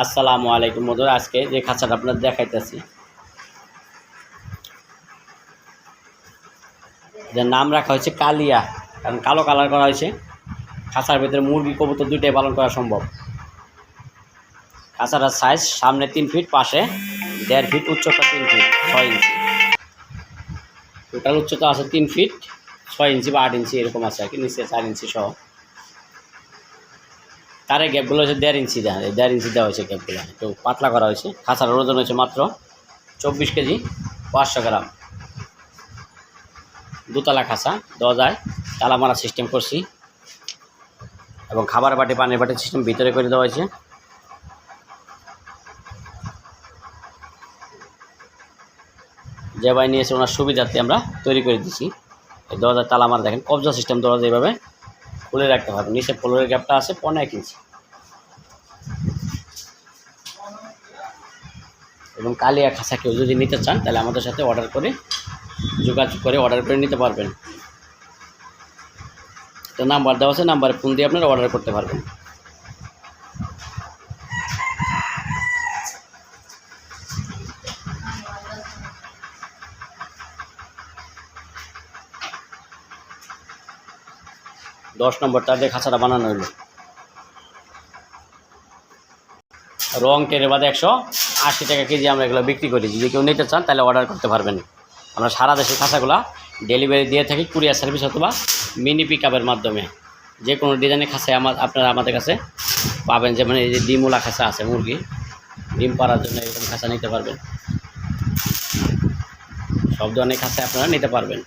আসসালামু আলাইকুম মধুর আজকে যে খাঁচাটা আপনার দেখাইতেছি। যার নাম রাখা হয়েছে কালিয়া, কারণ কালো কালার করা হয়েছে। খাঁচার ভিতরে মুরগি, কবুতর দুইটাই পালন করা সম্ভব। খাঁচাটার সাইজ সামনে তিন ফিট পাশে দেড় ফিট উচ্চতা তিন ফিট ছয় ইঞ্চি টোটাল উচ্চতা আছে তিন ফিট ছয় ইঞ্চি বা আট ইঞ্চি এরকম আছে আর কি, নিচে চার ইঞ্চি সহ। তারে গ্যাপগুলো হচ্ছে দেড় ইঞ্চি দেওয়া দেড় ইঞ্চি দেওয়া হয়েছে গ্যাপগুলো একটু পাতলা করা হয়েছে। খাঁচার ওজন হয়েছে মাত্র চব্বিশ কেজি, পাঁচশো গ্রাম। দুতলা খাঁচা, দরজায় তালা মারা সিস্টেম করছি। এবং খাবার বাটি, পানির বাটি সিস্টেম ভিতরে করে দেওয়া হয়েছে। যে ভাই নিয়েছে, ওনার সুবিধার্থে আমরা তৈরি করে দিচ্ছি দরজার তালা মারা দেখেন, কবজা সিস্টেম দরজা এইভাবে খুলে রাখতে হবে। নিচে পোলোরের গ্যাপটা আছে, পনেরো এক ইঞ্চি। এবং কালিয়া খাসা কেউ যদি নিতে চান, তাহলে আমাদের সাথে অর্ডার করে, যোগাযোগ করে অর্ডার করে নিতে পারবেন। তো নাম্বার দেওয়া আছে নাম্বারে ফোন দিয়ে আপনারা অর্ডার করতে পারবেন। দশ নম্বর তাদের খাঁচাটা বানানো হলো রং টেরে বাদে একশো আশি টাকা কেজি আমরা এগুলো বিক্রি করি যদি কেউ নিতে চান, তাহলে অর্ডার করতে পারবেন। আমরা সারা দেশের খাঁচাগুলো ডেলিভারি দিয়ে থাকি কুরিয়ার সার্ভিস অথবা মিনি পিক মাধ্যমে। যে কোনো ডিজাইনের খাঁচায় আমার আপনারা আমাদের কাছে পাবেন। যেমন এই যে ডিমুলা খাঁচা আছে, মুরগি। ডিম পাড়ার জন্য এরকম খাঁচা নিতে পারবেন। সব ধরনের খাঁচায় আপনারা নিতে পারবেন।